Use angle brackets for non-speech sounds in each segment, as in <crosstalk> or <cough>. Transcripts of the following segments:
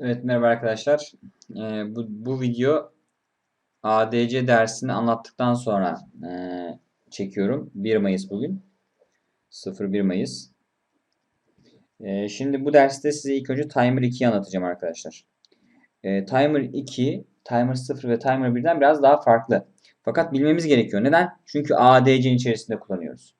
Evet merhaba arkadaşlar. Ee, bu, bu video ADC dersini anlattıktan sonra e, çekiyorum. 1 Mayıs bugün. 01 Mayıs. Ee, şimdi bu derste size ilk önce Timer 2'yi anlatacağım arkadaşlar. Ee, Timer 2, Timer 0 ve Timer 1'den biraz daha farklı. Fakat bilmemiz gerekiyor. Neden? Çünkü ADC'nin içerisinde kullanıyoruz.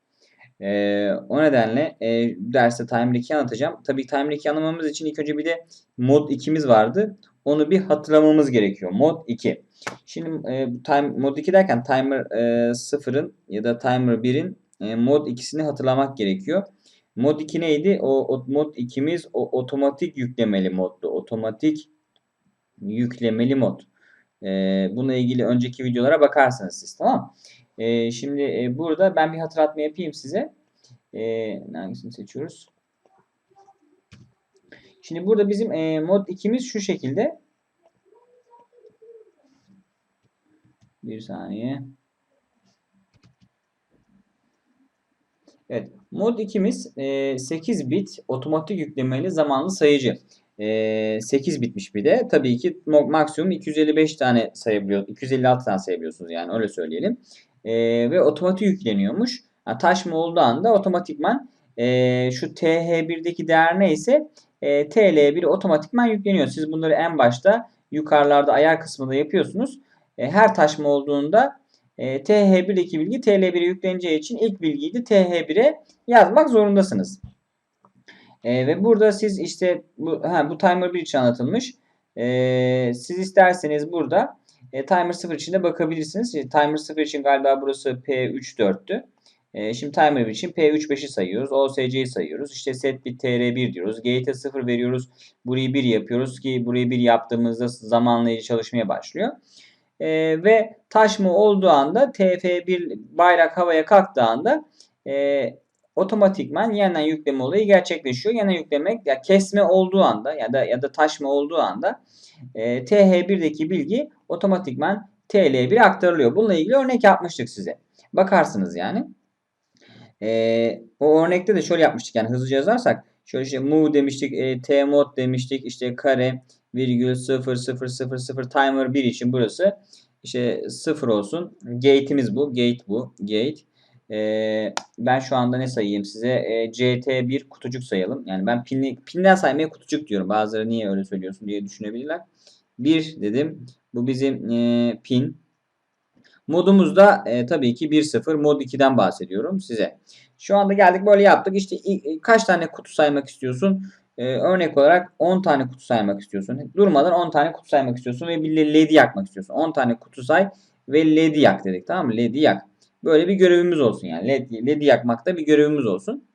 Ee, o nedenle e, derste Timer 2 anlatacağım. Tabii Timer 2 anlamamız için ilk önce bir de Mod 2'miz vardı. Onu bir hatırlamamız gerekiyor. Mod 2. Şimdi e, time, Mod 2 derken Timer e, 0'ın ya da Timer 1'in e, Mod 2'sini hatırlamak gerekiyor. Mod 2 neydi? O, o Mod 2'miz o otomatik yüklemeli moddu. Otomatik yüklemeli mod. E, bununla ilgili önceki videolara bakarsınız siz tamam e, Şimdi e, burada ben bir hatırlatma yapayım size. E, hangisini seçiyoruz? Şimdi burada bizim e, mod 2'miz şu şekilde. Bir saniye. Evet. Mod 2'miz e, 8 bit otomatik yüklemeli zamanlı sayıcı. E, 8 bitmiş bir de. Tabii ki maksimum 255 tane sayabiliyor. 256 tane sayabiliyorsunuz yani öyle söyleyelim. E, ve otomatik yükleniyormuş. Yani taşma olduğu anda otomatikman e, şu TH1'deki değer neyse e, TL1 otomatikman yükleniyor. Siz bunları en başta yukarılarda ayar kısmında yapıyorsunuz. E, her taşma olduğunda e, TH1'deki bilgi TL1'e yükleneceği için ilk bilgiyi de TH1'e yazmak zorundasınız. E, ve burada siz işte bu, ha, bu timer 1 için anlatılmış. E, siz isterseniz burada e, timer 0 için de bakabilirsiniz. E, timer 0 için galiba burası P34'tü. E, şimdi timer için P35'i sayıyoruz. OSC'yi sayıyoruz. İşte set bir TR1 diyoruz. Gate'e 0 veriyoruz. Burayı 1 yapıyoruz ki burayı 1 yaptığımızda zamanlayıcı çalışmaya başlıyor. E, ve taşma olduğu anda TF1 bayrak havaya kalktığı anda e, otomatikman yeniden yükleme olayı gerçekleşiyor. Yeniden yüklemek ya kesme olduğu anda ya da ya da taşma olduğu anda e, TH1'deki bilgi otomatikman TL1'e aktarılıyor. Bununla ilgili örnek yapmıştık size. Bakarsınız yani. E, o örnekte de şöyle yapmıştık yani hızlıca yazarsak şöyle işte move demiştik, e, t mod demiştik, işte kare virgül 0 0 0 0 timer 1 için burası işte 0 olsun. Gate'imiz bu. Gate bu. Gate. E, ben şu anda ne sayayım size? E, CT1 kutucuk sayalım. Yani ben pinli, pinden saymaya kutucuk diyorum. Bazıları niye öyle söylüyorsun diye düşünebilirler. 1 dedim. Bu bizim e, pin. Modumuzda e, tabii ki 1.0 mod 2'den bahsediyorum size. Şu anda geldik böyle yaptık. İşte kaç tane kutu saymak istiyorsun? Ee, örnek olarak 10 tane kutu saymak istiyorsun. Durmadan 10 tane kutu saymak istiyorsun ve bir ledi yakmak istiyorsun. 10 tane kutu say ve ledi yak dedik tamam mı? Ledi yak. Böyle bir görevimiz olsun yani. Led, ledi yakmakta bir görevimiz olsun.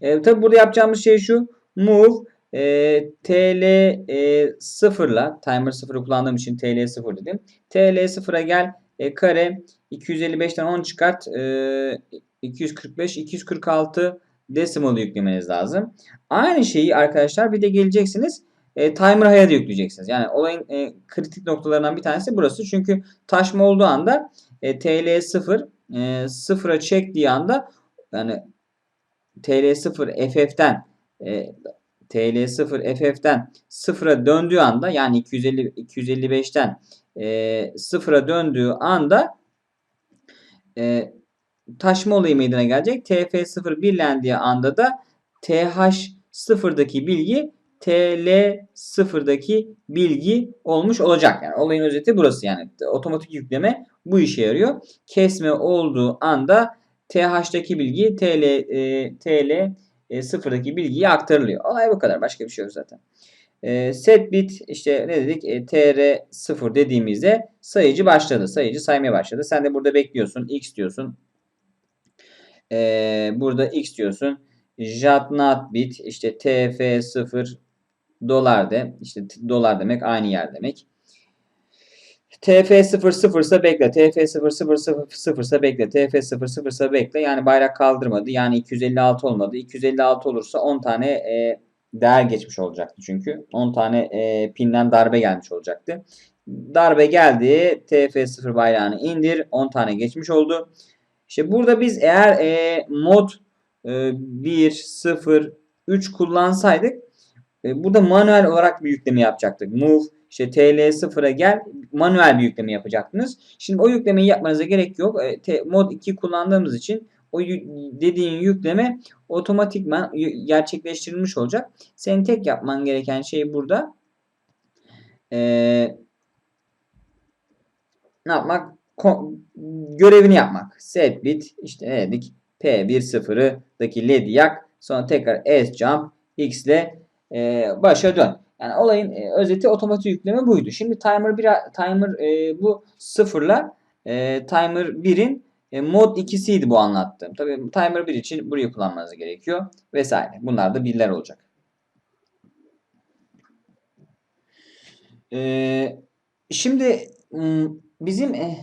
Ee, tabi burada yapacağımız şey şu. Move e, TL e, 0 ile timer 0'ı kullandığım için TL 0 dedim. TL 0'a gel e, kare 255'ten 10 çıkart e, 245 246 decimal yüklemeniz lazım. Aynı şeyi arkadaşlar bir de geleceksiniz e, timer high'a da yükleyeceksiniz. Yani olayın e, kritik noktalarından bir tanesi burası. Çünkü taşma olduğu anda e, TL 0 e, 0'a çektiği anda yani TL 0 FF'den e, TL 0 FF'den 0'a döndüğü anda yani 250 255'ten e, 0'a döndüğü anda e, taşma olayı meydana gelecek. TF0 birlendiği anda da TH0'daki bilgi TL0'daki bilgi olmuş olacak. Yani olayın özeti burası yani. Otomatik yükleme bu işe yarıyor. Kesme olduğu anda TH'daki bilgi TL e, TL e, sıfırdaki bilgiye aktarılıyor. Olay bu kadar. Başka bir şey yok zaten. E, set bit işte ne dedik? E, TR0 dediğimizde sayıcı başladı. Sayıcı saymaya başladı. Sen de burada bekliyorsun. X diyorsun. E, burada X diyorsun. Jat not bit işte TF0 dolar de. İşte dolar demek aynı yer demek. TF00 ise bekle. TF00 ise bekle. TF00 ise bekle. Yani bayrak kaldırmadı. Yani 256 olmadı. 256 olursa 10 tane e, değer geçmiş olacaktı çünkü. 10 tane e, pinden darbe gelmiş olacaktı. Darbe geldi. TF0 bayrağını indir. 10 tane geçmiş oldu. İşte burada biz eğer e, mod e, 1, 0, 3 kullansaydık e, burada manuel olarak bir yükleme yapacaktık. Move işte TL0'a gel manuel bir yükleme yapacaktınız. Şimdi o yüklemeyi yapmanıza gerek yok. E, mod 2 kullandığımız için o dediğin yükleme otomatikman gerçekleştirilmiş olacak. Senin tek yapman gereken şey burada e, ne yapmak? Ko- görevini yapmak. Set bit işte ne dedik? P10'daki led'i yak. Sonra tekrar S jump X ile e, başa dön. Yani olayın e, özeti otomatik yükleme buydu. Şimdi timer 1 timer e, bu sıfırla e, timer 1'in e, mod 2'siydi bu anlattığım. Tabii timer 1 için burayı kullanmanız gerekiyor vesaire. Bunlar da birler olacak. E, şimdi bizim e,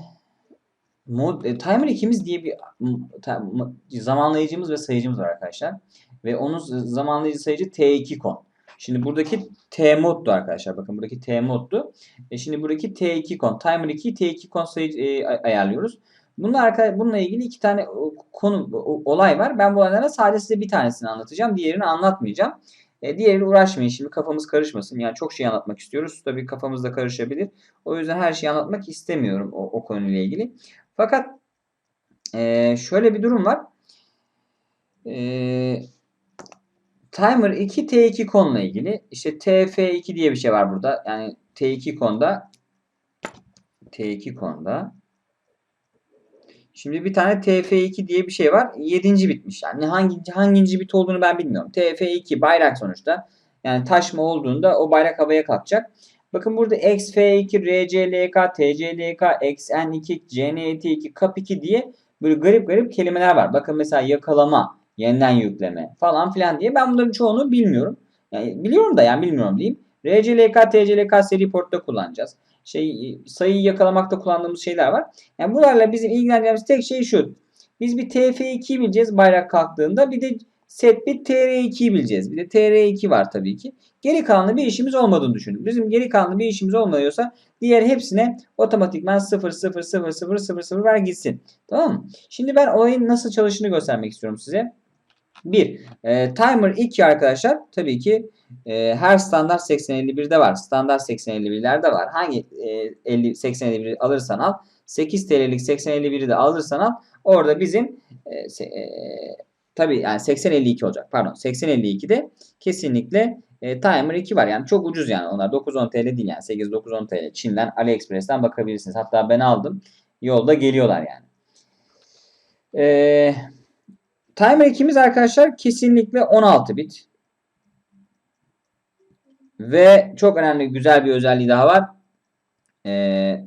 mod, e, timer 2'miz diye bir zamanlayıcımız ve sayıcımız var arkadaşlar. Ve onun zamanlayıcı sayıcı T2 kon. Şimdi buradaki T moddu arkadaşlar. Bakın buradaki T moddu. E şimdi buradaki T2 kon. Timer 2 T2 kon sayı e, ay- ayarlıyoruz. Bununla, bununla ilgili iki tane konu olay var. Ben bu olaylara sadece size bir tanesini anlatacağım. Diğerini anlatmayacağım. E, diğeriyle uğraşmayın. Şimdi kafamız karışmasın. Yani çok şey anlatmak istiyoruz. Tabii kafamız da karışabilir. O yüzden her şeyi anlatmak istemiyorum o, o konuyla ilgili. Fakat e, şöyle bir durum var. E, Timer 2 T2 konla ilgili. İşte TF2 diye bir şey var burada. Yani T2 konda T2 konda Şimdi bir tane TF2 diye bir şey var. 7. bitmiş. Yani hangi hangi bit olduğunu ben bilmiyorum. TF2 bayrak sonuçta. Yani taşma olduğunda o bayrak havaya kalkacak. Bakın burada XF2, RCLK, TCLK, XN2, CNT2, KAP2 diye böyle garip garip kelimeler var. Bakın mesela yakalama, yeniden yükleme falan filan diye. Ben bunların çoğunu bilmiyorum. Yani biliyorum da yani bilmiyorum diyeyim. RCLK, TCLK seri portta kullanacağız. Şey sayıyı yakalamakta kullandığımız şeyler var. Yani bunlarla bizim ilgileneceğimiz tek şey şu. Biz bir TF2'yi bileceğiz bayrak kalktığında. Bir de set bir TR2'yi bileceğiz. Bir de TR2 var tabii ki. Geri kalanlı bir işimiz olmadığını düşünün. Bizim geri kalanlı bir işimiz olmuyorsa diğer hepsine otomatikman 0 0 0 0 0 0 ver gitsin. Tamam mı? Şimdi ben olayın nasıl çalıştığını göstermek istiyorum size. 1. E, timer 2 arkadaşlar tabii ki e, her standart 8051'de var. Standart 8051'lerde var. Hangi e, 50 8051 alırsan al 8 TL'lik 8051'i de alırsan al orada bizim e, se, e, tabii yani 8052 olacak. Pardon 8052'de kesinlikle e, Timer 2 var. Yani çok ucuz yani onlar. 910 TL değil yani. 8-910 TL. Çin'den AliExpress'ten bakabilirsiniz. Hatta ben aldım. Yolda geliyorlar yani. Eee Timer 2'miz arkadaşlar kesinlikle 16 bit. Ve çok önemli güzel bir özelliği daha var. Ee,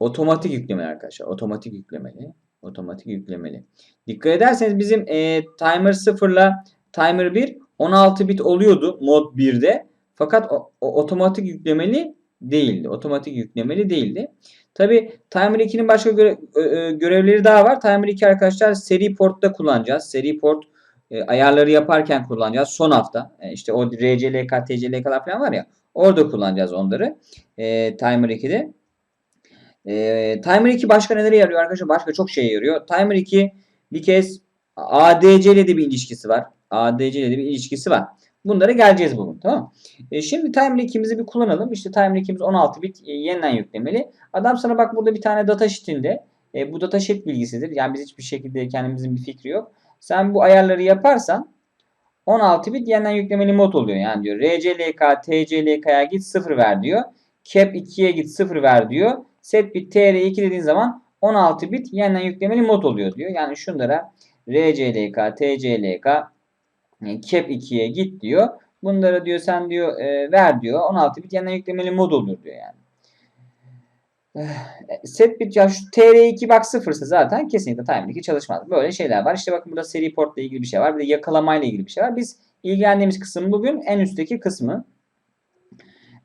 otomatik yüklemeli arkadaşlar. Otomatik yüklemeli. Otomatik yüklemeli. Dikkat ederseniz bizim e, timer 0 ile timer 1 16 bit oluyordu mod 1'de. Fakat o, o, otomatik yüklemeli değildi. Otomatik yüklemeli değildi. Tabi Timer 2'nin başka göre, görevleri daha var. Timer 2 arkadaşlar seri portta kullanacağız. Seri port e, ayarları yaparken kullanacağız. Son hafta e, işte o RCLK, TCLK'lar falan var ya orada kullanacağız onları. E, Timer 2'de. E, Timer 2 başka nelere yarıyor arkadaşlar? Başka çok şeye yarıyor. Timer 2 bir kez ADC ile de bir ilişkisi var. ADC ile de bir ilişkisi var. Bunlara geleceğiz bugün. Tamam e, Şimdi Timer 2'mizi bir kullanalım. İşte Timer 2'miz 16 bit e, yeniden yüklemeli. Adam sana bak burada bir tane datasheet'inde e, bu datasheet bilgisidir. Yani biz hiçbir şekilde kendimizin bir fikri yok. Sen bu ayarları yaparsan 16 bit yeniden yüklemeli mod oluyor. Yani diyor RCLK, TCLK'ya git 0 ver diyor. Cap 2'ye git 0 ver diyor. Set bit TR2 dediğin zaman 16 bit yeniden yüklemeli mod oluyor diyor. Yani şunlara RCLK, TCLK, cap 2'ye git diyor. Bunlara diyor sen diyor e, ver diyor. 16 bit yeniden yüklemeli mod olur diyor yani. Set bit ya şu TR2 bak sıfırsa zaten kesinlikle 2 çalışmaz. Böyle şeyler var. İşte bakın burada seri portla ilgili bir şey var. Bir de yakalamayla ilgili bir şey var. Biz ilgilendiğimiz kısım bugün en üstteki kısmı.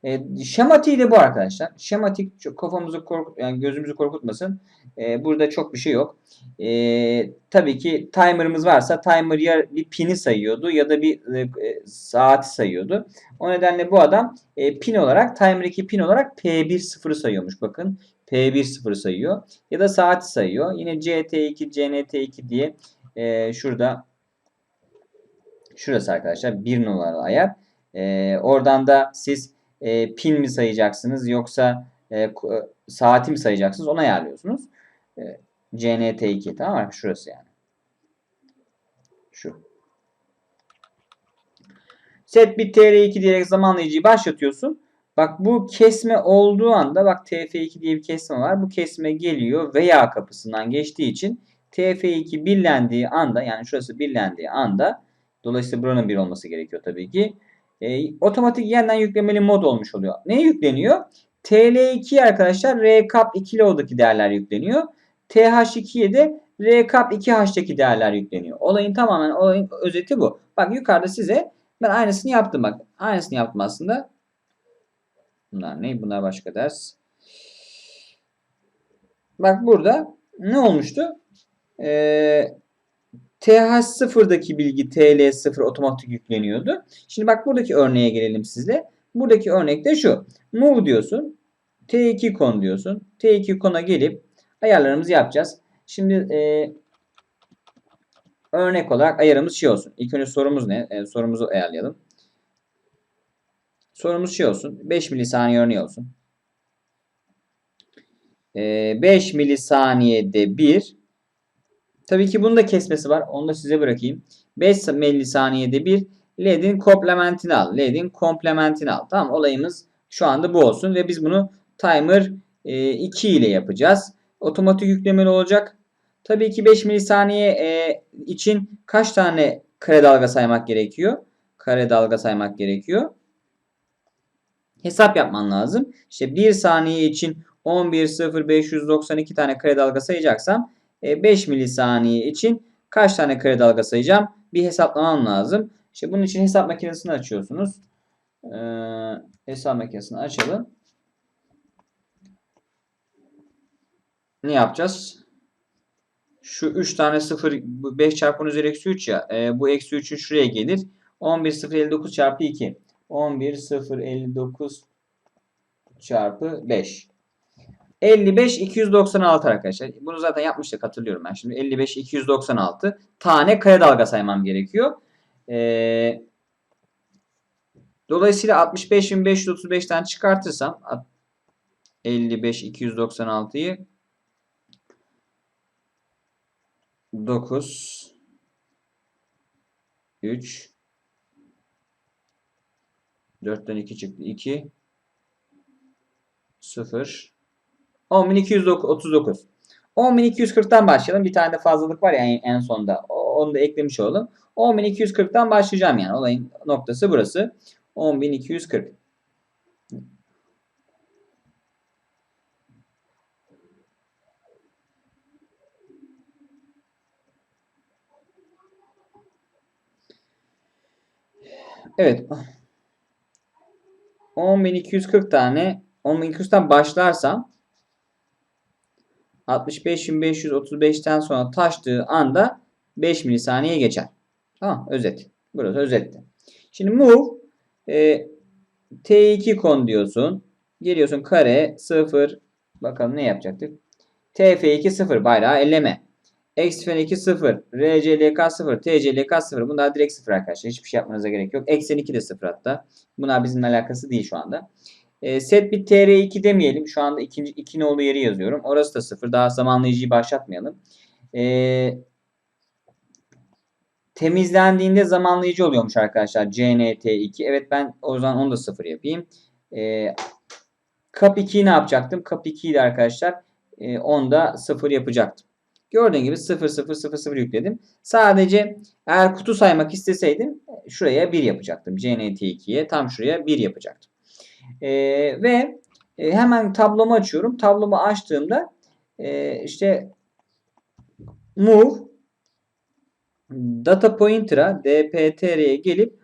E, şematiği de bu arkadaşlar. Şematik kafamızı korkut, yani gözümüzü korkutmasın. E, burada çok bir şey yok. E, tabii ki timer'ımız varsa timer ya bir pini sayıyordu ya da bir e, saati sayıyordu. O nedenle bu adam e, pin olarak timer 2 pin olarak P1 sayıyormuş bakın. P1 sayıyor. Ya da saati sayıyor. Yine CT2, CNT2 diye e, şurada şurası arkadaşlar bir numaralı ayar. E, oradan da siz e, pin mi sayacaksınız yoksa e, e, saati mi sayacaksınız onu ayarlıyorsunuz. E, CNT2 tamam mı? Şurası yani. Şu. Set bit tr2 diyerek zamanlayıcıyı başlatıyorsun. Bak bu kesme olduğu anda bak tf2 diye bir kesme var. Bu kesme geliyor veya kapısından geçtiği için tf2 birlendiği anda yani şurası birlendiği anda dolayısıyla buranın bir olması gerekiyor tabii ki. E, otomatik yeniden yüklemeli mod olmuş oluyor. Ne yükleniyor? TL2 arkadaşlar RCAP 2 load'daki değerler yükleniyor. TH2'ye de RCAP 2H'daki değerler yükleniyor. Olayın tamamen olayın özeti bu. Bak yukarıda size ben aynısını yaptım bak. Aynısını yaptım aslında. Bunlar ne? Bunlar başka ders. Bak burada ne olmuştu? Ee, TH0'daki bilgi TL0 otomatik yükleniyordu. Şimdi bak buradaki örneğe gelelim sizle. Buradaki örnek de şu. Move diyorsun. T2 kon diyorsun. T2 kona gelip ayarlarımızı yapacağız. Şimdi e, örnek olarak ayarımız şey olsun. İlk önce sorumuz ne? E, sorumuzu ayarlayalım. Sorumuz şey olsun. 5 milisaniye örneği olsun. E, 5 milisaniyede 1 Tabii ki bunun da kesmesi var. Onu da size bırakayım. 5 milisaniyede bir LED'in komplementini al. LED'in komplementini al. Tamam olayımız şu anda bu olsun ve biz bunu timer 2 ile yapacağız. Otomatik yüklemeli olacak. Tabii ki 5 milisaniye e, için kaç tane kare dalga saymak gerekiyor? Kare dalga saymak gerekiyor. Hesap yapman lazım. İşte 1 saniye için 11.0592 tane kare dalga sayacaksam 5 milisaniye için kaç tane kare dalga sayacağım? Bir hesaplamam lazım. İşte bunun için hesap makinesini açıyorsunuz. Ee, hesap makinesini açalım. Ne yapacağız? Şu 3 tane 0 5 çarpı 10 üzeri eksi 3 ya. E, bu eksi 3'ün şuraya gelir. 11 0 59 çarpı 2. 11 0 59 çarpı 5. 55 296 arkadaşlar. Bunu zaten yapmıştık hatırlıyorum ben. Şimdi 55 296 tane kare dalga saymam gerekiyor. Ee, dolayısıyla 65.535'ten çıkartırsam 55 296'yı 9 3 4'ten 2 çıktı. 2 0 10.239. 10.240'tan başlayalım. Bir tane de fazlalık var ya en, en sonda. Onu da eklemiş olalım. 10.240'tan başlayacağım yani. Olayın noktası burası. 10.240. Evet. 10.240 tane 10.240'tan başlarsam 65.535'ten sonra taştığı anda 5 milisaniye geçer. Tamam özet. Burası özetti. Şimdi move e, T2 kon diyorsun. Geliyorsun kare 0 bakalım ne yapacaktık? TF2 0 bayrağı elleme. Eksen 2 0. RCLK 0. TCLK 0. Bunlar direkt 0 arkadaşlar. Hiçbir şey yapmanıza gerek yok. Eksen 2 de 0 hatta. Bunlar bizimle alakası değil şu anda. E, set bir TR2 demeyelim. Şu anda ikinci, iki nolu yeri yazıyorum. Orası da 0. Daha zamanlayıcıyı başlatmayalım. E, temizlendiğinde zamanlayıcı oluyormuş arkadaşlar. CNT2. Evet ben o zaman onu da 0 yapayım. E, Kap 2'yi ne yapacaktım? Kap 2'yi de arkadaşlar e, onda 0 yapacaktım. Gördüğün gibi 0 0 0 0 yükledim. Sadece eğer kutu saymak isteseydim şuraya 1 yapacaktım. CNT2'ye tam şuraya 1 yapacaktım. Ee, ve e, hemen tablomu açıyorum. Tablomu açtığımda e, işte move data pointer'a dptr'ye gelip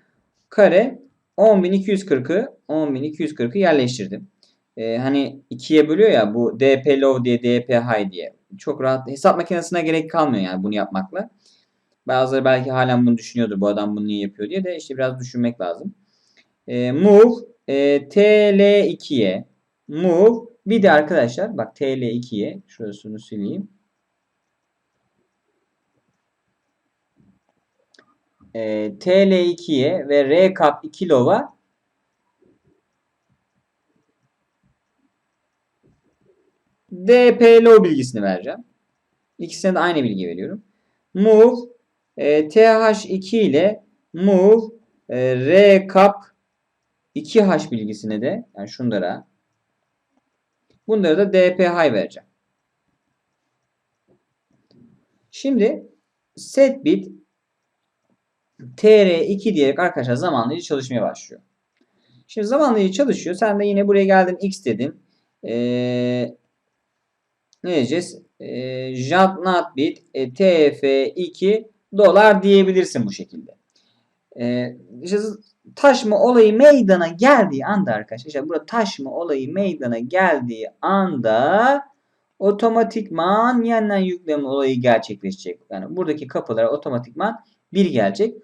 kare 10.240'ı 10.240'ı yerleştirdim. Ee, hani ikiye bölüyor ya bu dp low diye dp high diye. Çok rahat hesap makinesine gerek kalmıyor yani bunu yapmakla. Bazıları belki halen bunu düşünüyordur. Bu adam bunu niye yapıyor diye de işte biraz düşünmek lazım. Ee, move ee, e, TL2'ye move bir de arkadaşlar bak TL2'ye şurasını sileyim. Ee, e, TL2'ye ve RCAP 2 lova DPLO bilgisini vereceğim. İkisine de aynı bilgi veriyorum. Move e, TH2 ile move e, RCAP 2H bilgisine de yani şunlara bunlara da DPH vereceğim. Şimdi set bit tr2 diyerek arkadaşlar zamanlayıcı çalışmaya başlıyor. Şimdi zamanlayıcı çalışıyor. Sen de yine buraya geldin x dedin. Ee, ne diyeceğiz? Ee, jant not bit e, tf2 dolar diyebilirsin bu şekilde. Ee, işte taşma olayı meydana geldiği anda arkadaşlar işte burada taşma olayı meydana geldiği anda otomatikman yeniden yükleme olayı gerçekleşecek. Yani buradaki kapılara otomatikman bir gelecek.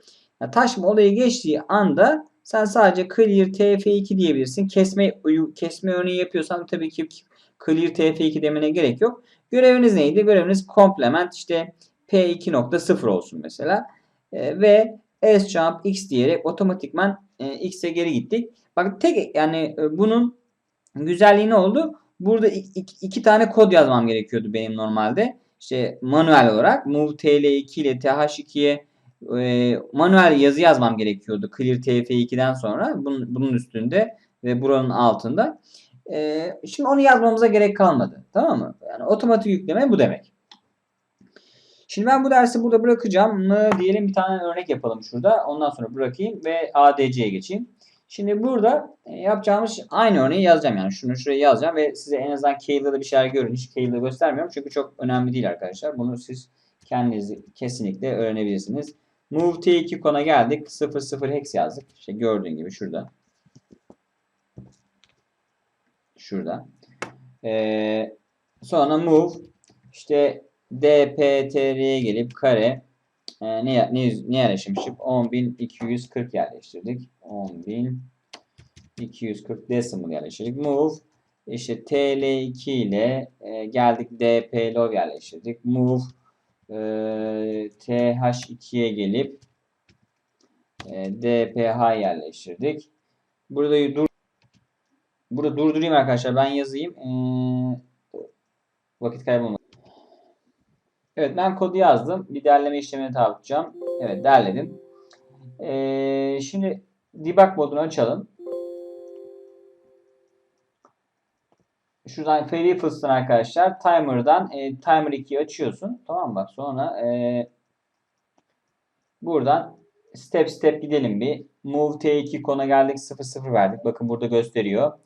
Yani taşma olayı geçtiği anda sen sadece clear tf2 diyebilirsin. Kesme kesme örneği yapıyorsan tabii ki clear tf2 demene gerek yok. Göreviniz neydi? Göreviniz complement işte p2.0 olsun mesela. E, ve s jump x diyerek otomatikman e, x'e geri gittik. Bak tek yani e, bunun güzelliği ne oldu? Burada iki, iki tane kod yazmam gerekiyordu benim normalde. İşte manuel olarak move tl2 ile th2'ye e, manuel yazı yazmam gerekiyordu. Clear tf2'den sonra bunun, bunun üstünde ve buranın altında. E, şimdi onu yazmamıza gerek kalmadı. Tamam mı? Yani otomatik yükleme bu demek. Şimdi ben bu dersi burada bırakacağım mı diyelim bir tane örnek yapalım şurada. Ondan sonra bırakayım ve ADC'ye geçeyim. Şimdi burada e, yapacağımız aynı örneği yazacağım yani. Şunu şuraya yazacağım ve size en azından Kale'da da bir şeyler görün. Hiç Kale'da göstermiyorum çünkü çok önemli değil arkadaşlar. Bunu siz kendiniz kesinlikle öğrenebilirsiniz. Move T2 kona geldik. 00 hex yazdık. İşte gördüğün gibi şurada. Şurada. Ee, sonra move işte DPTR'ye gelip kare e, ne, ne, ne yerleştirmiştik? 10.240 yerleştirdik. 10.240 decimal yerleştirdik. Move işte TL2 ile e, geldik DPLO yerleştirdik. Move e, TH2'ye gelip e, DPH yerleştirdik. Burada dur Burada durdurayım arkadaşlar. Ben yazayım. Ee, vakit kaybolmasın. Evet ben kodu yazdım. Bir derleme işlemini tabi tutacağım. Evet derledim. Ee, şimdi debug modunu açalım. Şuradan Variables'tan arkadaşlar timer'dan e, timer 2'yi açıyorsun. Tamam? Bak sonra e, buradan step step gidelim bir. Move T2 kona geldik 00 verdik. Bakın burada gösteriyor.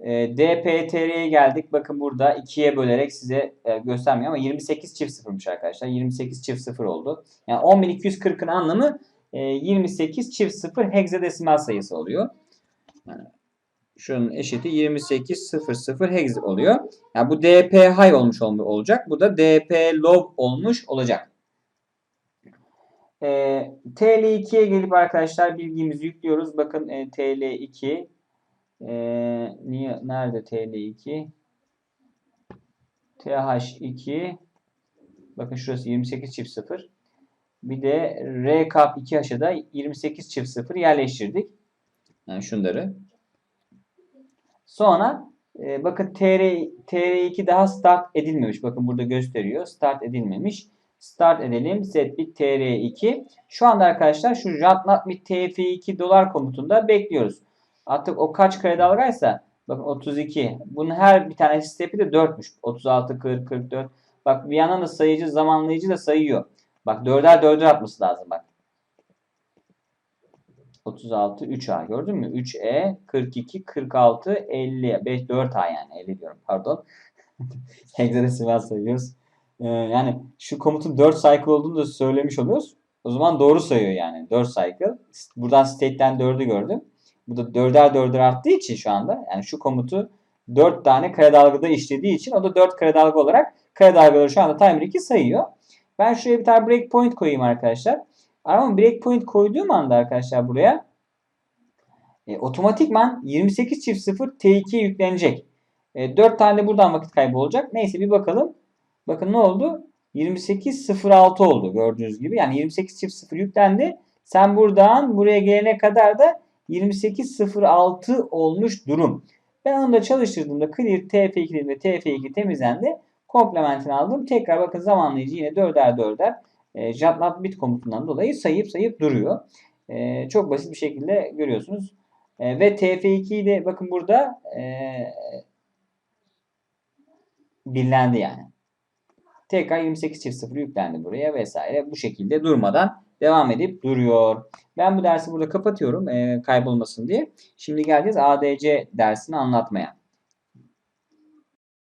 E, DPTR'ye geldik. Bakın burada 2'ye bölerek size e, göstermiyor ama 28 çift sıfırmış arkadaşlar. 28 çift sıfır oldu. Yani 10.240'ın anlamı e, 28 çift sıfır hexadesimal sayısı oluyor. Şunun eşiti 2800 hex oluyor. Yani bu DP high olmuş olacak. Bu da DP low olmuş olacak. E, TL2'ye gelip arkadaşlar bilgimizi yüklüyoruz. Bakın e, TL2 ee, niye nerede TL2? TH2 bakın şurası 28 çift 0. Bir de RKAP 2H'a da 28 çift 0 yerleştirdik. Yani şunları. Sonra e, bakın TR, TR2 daha start edilmemiş. Bakın burada gösteriyor. Start edilmemiş. Start edelim. Setbit TR2. Şu anda arkadaşlar şu JATNAT TF2 dolar komutunda bekliyoruz. Artık o kaç kare dalgaysa bakın 32. Bunun her bir tane stepi de 4'müş. 36, 40, 44. Bak bir yandan da sayıcı zamanlayıcı da sayıyor. Bak 4'er 4'er atması lazım bak. 36 3A gördün mü? 3E 42 46 50 5 4A yani 50 diyorum pardon. <laughs> Hexadesimal sayıyoruz. Ee, yani şu komutun 4 cycle olduğunu da söylemiş oluyoruz. O zaman doğru sayıyor yani 4 cycle. Buradan state'ten 4'ü gördüm. Bu da dörder dörder arttığı için şu anda yani şu komutu 4 tane kare dalgada işlediği için o da 4 kare dalga olarak kare dalgaları şu anda timer 2 sayıyor. Ben şuraya bir tane breakpoint koyayım arkadaşlar. Ama breakpoint koyduğum anda arkadaşlar buraya e, otomatikman 28 çift 0 T2'ye yüklenecek. E, 4 tane buradan vakit kaybı olacak. Neyse bir bakalım. Bakın ne oldu? 28.06 oldu gördüğünüz gibi. Yani 28 çift 0 yüklendi. Sen buradan buraya gelene kadar da 28.06 olmuş durum. Ben onu da çalıştırdığımda clear TF2 dedim ve TF2 temizlendi. Komplementini aldım. Tekrar bakın zamanlayıcı yine 4'er 4'er e, jump bit komutundan dolayı sayıp sayıp duruyor. E, çok basit bir şekilde görüyorsunuz. E, ve TF2'yi de bakın burada e, birlendi yani. Tekrar 28 çift 0 yüklendi buraya vesaire. Bu şekilde durmadan devam edip duruyor. Ben bu dersi burada kapatıyorum e, kaybolmasın diye. Şimdi geleceğiz ADC dersini anlatmaya.